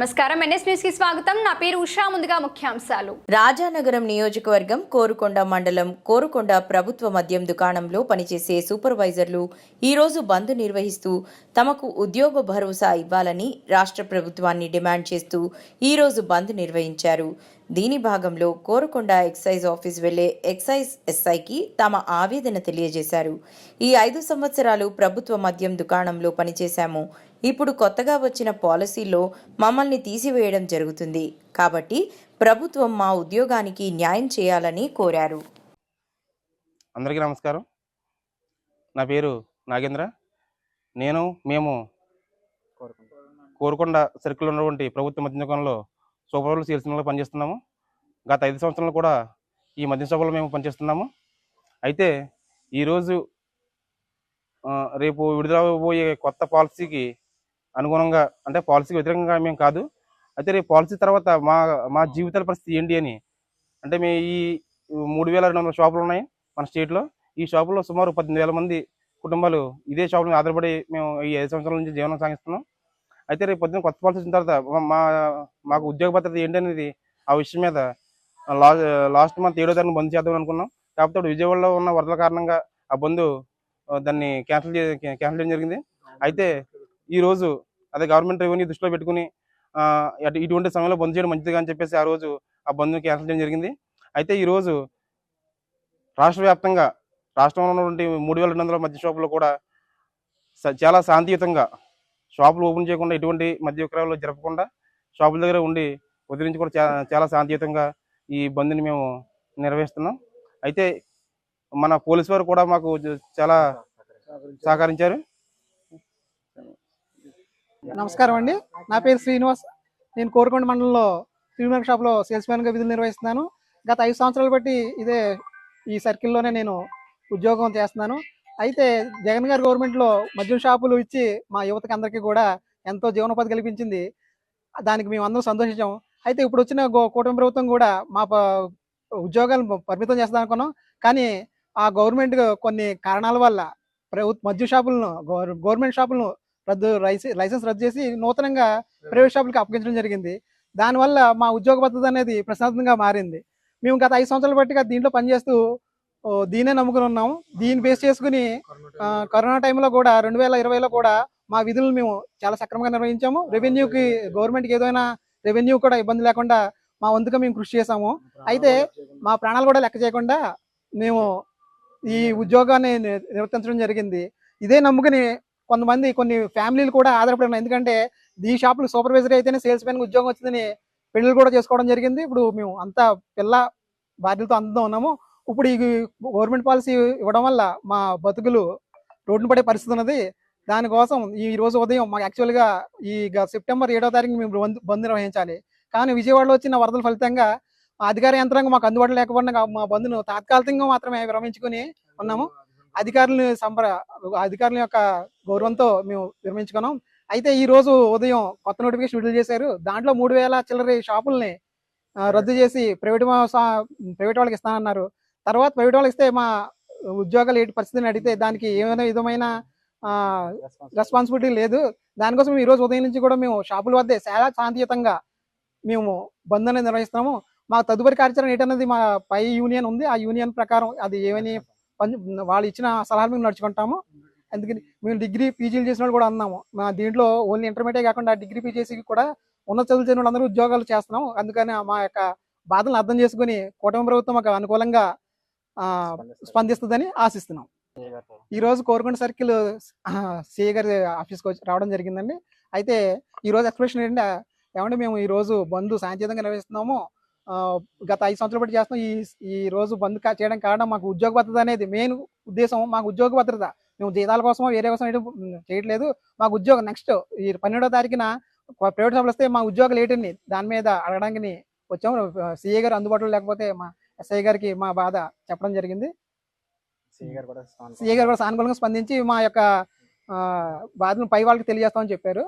నమస్కారం. ఎన్ఎస్ న్యూస్కి స్వాగతం. నా పేరు ఉషా. ముందుగా ముఖ్యాంశాలు. రాజానగరం నియోజకవర్గం కోరుకొండ మండలం కోరుకొండ ప్రభుత్వ మద్యం దుకాణంలో పనిచేసే సూపర్వైజర్లు ఈరోజు బంద్ నిర్వహిస్తూ తమకు ఉద్యోగ భరోసా ఇవ్వాలని రాష్ట్ర ప్రభుత్వాన్ని డిమాండ్ చేస్తూ ఈరోజు బంద్ నిర్వహించారు. దీని భాగంలో కోరుకొండ ఎక్సైజ్ ఆఫీస్ వెళ్ళే ఎక్సైజ్ ఎస్ఐకి తమ ఆవేదన తెలియజేశారు. ఈ ఐదు సంవత్సరాలు ప్రభుత్వ మద్యం దుకాణంలో పనిచేశాము. ఇప్పుడు కొత్తగా వచ్చిన పాలసీలో మమ్మల్ని తీసివేయడం జరుగుతుంది. కాబట్టి ప్రభుత్వం మా ఉద్యోగానికి న్యాయం చేయాలని కోరారు. అందరికీ నమస్కారం. నా పేరు నాగేంద్ర. నేను మేము కోరుకొండ సర్కిల్ ఉన్నటువంటి ప్రభుత్వ మద్యం దుకాణంలో సూపర్వైజర్ పనిచేస్తున్నాము. గత ఐదు సంవత్సరాలు కూడా ఈ మద్యం సభలో మేము పనిచేస్తున్నాము. అయితే ఈరోజు రేపు విడుదలబోయే కొత్త పాలసీకి అనుగుణంగా అంటే పాలసీకి వ్యతిరేకంగా మేము కాదు. అయితే రేపు పాలసీ తర్వాత మా మా జీవితాల పరిస్థితి ఏంటి అని అంటే మేము ఈ మూడు వేల రెండు వందల షాపులు ఉన్నాయి మన స్టేట్లో. ఈ షాపులో సుమారు పద్దెనిమిది వేల మంది కుటుంబాలు ఇదే షాపు మీద ఆధారపడి మేము ఈ ఐదు సంవత్సరాల నుంచి జీవనం సాగిస్తున్నాం. అయితే రేపు పొద్దున్న కొత్త పాలసీ వచ్చిన తర్వాత మా- మాకు ఉద్యోగ భద్రత ఏంటి అనేది ఆ విషయం మీద లాస్ట్ మంత్ ఏడో తారీఖు బంద్ చేద్దాం అనుకున్నాం. కాకపోతే విజయవాడలో ఉన్న వరదల కారణంగా ఆ బంధు దాన్ని క్యాన్సిల్ క్యాన్సిల్ చేయడం జరిగింది. అయితే ఈ రోజు అదే గవర్నమెంట్ రెవెన్యూ దృష్టిలో పెట్టుకుని అటు- ఇటువంటి సమయంలో బంద్ చేయడం మంచిది అని చెప్పేసి ఆ రోజు ఆ బంద్ క్యాన్సిల్ చేయడం జరిగింది. అయితే ఈరోజు రాష్ట్ర వ్యాప్తంగా రాష్ట్రంలో ఉన్నటువంటి మూడు వేల రెండు వందల మధ్య షాపులో కూడా చాలా శాంతియుతంగా షాపులు ఓపెన్ చేయకుండా ఎటువంటి మద్య విక్రయాలు జరపకుండా షాపుల దగ్గర ఉండి ఉదరించి కూడా చాలా శాంతియుతంగా ఈ బంద్ని మేము నిర్వహిస్తున్నాం అయితే మన పోలీస్ వారు కూడా మాకు చాలా సహకరించారు. నమస్కారం అండి. నా పేరు శ్రీనివాస్. నేను కోరుకొండ మండలంలో శ్రీనివాస్ షాప్లో సేల్స్ మ్యాన్గా విధులు నిర్వహిస్తున్నాను. గత ఐదు సంవత్సరాలు బట్టి ఇదే ఈ సర్కిల్లోనే నేను ఉద్యోగం చేస్తున్నాను. అయితే జగన్ గారి గవర్నమెంట్లో మద్యం షాపులు ఇచ్చి మా యువతకి అందరికీ కూడా ఎంతో జీవనోపాధి కల్పించింది. దానికి మేము అందరం సంతోషించాం. అయితే ఇప్పుడు వచ్చిన కూటమి ప్రభుత్వం కూడా మా ఉద్యోగాలు పరిమితం చేస్తాం అనుకున్నాం కానీ ఆ గవర్నమెంట్ కొన్ని కారణాల వల్ల ప్రభుత్వ మద్య షాపులను గవర్నమెంట్ షాపులను రద్దు లైసెన్స్ లైసెన్స్ రద్దు చేసి నూతనంగా ప్రైవేట్ షాపులకు అప్పగించడం జరిగింది. దానివల్ల మా ఉద్యోగ పద్ధతి అనేది ప్రశాంతంగా మారింది. మేము గత ఐదు సంవత్సరాల బట్టిగా దీంట్లో పనిచేస్తూ దీనే దీన్నే నమ్ముకుని ఉన్నాము. దీన్ని బేస్ చేసుకుని కరోనా టైంలో కూడా రెండు వేల ఇరవైలో కూడా మా విధులను మేము చాలా సక్రమంగా నిర్వహించాము. రెవెన్యూకి గవర్నమెంట్కి ఏదైనా రెవెన్యూ కూడా ఇబ్బంది లేకుండా మా వంతుగా మేము కృషి చేశాము. అయితే మా ప్రాణాలు కూడా లెక్క చేయకుండా మేము ఈ ఉద్యోగాన్ని నిర్వర్తించడం జరిగింది. ఇదే నమ్ముకుని కొంతమంది కొన్ని ఫ్యామిలీలు కూడా ఆధారపడి ఎందుకంటే ఈ షాపులు సూపర్వైజర్ అయితేనే సేల్స్ మ్యాన్ ఉద్యోగం వచ్చిందని పెళ్ళిళ్ళు కూడా చేసుకోవడం జరిగింది. ఇప్పుడు మేము అంతా పిల్ల బాధ్యతతో అందుతూ ఉన్నాము. ఇప్పుడు ఈ గవర్నమెంట్ పాలసీ ఇవ్వడం వల్ల మా బతుకులు రోడ్డున పడే పరిస్థితి ఉన్నది. దానికోసం ఈ రోజు ఉదయం మాకు యాక్చువల్గా ఈ సెప్టెంబర్ ఏడో తారీఖు మేము బంద్ బంద్ నిర్వహించాలి. కానీ విజయవాడలో వచ్చిన వరదల ఫలితంగా మా అధికార యంత్రాంగం మాకు అందుబాటులో లేకపోయినా మా బంద్ను తాత్కాలికంగా మాత్రమే విరమించుకుని ఉన్నాము. అధికారులు సంప్ర అధికారుల యొక్క గౌరవంతో మేము విరమించుకున్నాం. అయితే ఈ రోజు ఉదయం కొత్త నోటిఫికేషన్ విడుదల చేశారు. దాంట్లో మూడు వేల చిల్లర షాపుల్ని రద్దు చేసి ప్రైవేట్ ప్రైవేట్ వాళ్ళకి ఇస్తానన్నారు. తర్వాత ప్రైవేట్ వాళ్ళకి ఇస్తే మా ఉద్యోగాలు ఏంటి పరిస్థితిని అడిగితే దానికి ఏమైనా విధమైన రెస్పాన్సిబిలిటీ లేదు. దానికోసం ఈ రోజు ఉదయం నుంచి కూడా మేము షాపుల వద్దే చాలా శాంతియుతంగా మేము బంద్ అనేది నిర్వహిస్తాము మా తదుపరి కార్యాచరణ ఏంటన్నది మా పై యూనియన్ ఉంది. ఆ యూనియన్ ప్రకారం అది ఏమని పని వాళ్ళు ఇచ్చిన సలహాలు మేము నడుచుకుంటాము. అందుకని మేము డిగ్రీ పీజీలు చేసిన వాళ్ళు కూడా అన్నాము. మా దీంట్లో ఓన్లీ ఇంటర్మీడియట్ కాకుండా డిగ్రీ పీజీసీ కూడా ఉన్నత చదువులు చేసిన వాళ్ళందరూ ఉద్యోగాలు చేస్తున్నాము. అందుకని మా యొక్క బాధలను అర్థం చేసుకుని కూటమి ప్రభుత్వం మాకు అనుకూలంగా స్పందిస్తుందని ఆశిస్తున్నాం ఈ రోజు కోరుకొండ సర్కిల్ సిఏ గారి ఆఫీస్కి వచ్చి రావడం జరిగిందండి. అయితే ఈ రోజు ఎక్స్ప్రెషన్ ఏంటంటే ఏమంటే మేము ఈ రోజు బంధు శాంతియుతంగా నిర్వహిస్తున్నాము. గత ఐదు సంవత్సరాలు పాటు చేస్తున్నాం. ఈ ఈ రోజు బంద్ కా- చేయడం కారణం మాకు ఉద్యోగ భద్రత అనేది మెయిన్ ఉద్దేశం. మాకు ఉద్యోగ భద్రత. మేము జీతాల కోసం వేరే కోసం ఎటు చేయట్లేదు. మాకు ఉద్యోగం నెక్స్ట్ ఈ పన్నెండో తారీఖున ప్రైవేట్ సభలు వస్తే మా ఉద్యోగాలు లేటండి దాని మీద అడగడానికి వచ్చాము. సిఏ గారు అందుబాటులో లేకపోతే మా ఎస్ఐ గారికి మా బాధ చెప్పడం జరిగింది. సిఏ గారు కూడా సానుకూలంగా స్పందించి మా యొక్క ఆ, బాధను పై వాళ్ళకి తెలియజేస్తామని చెప్పారు.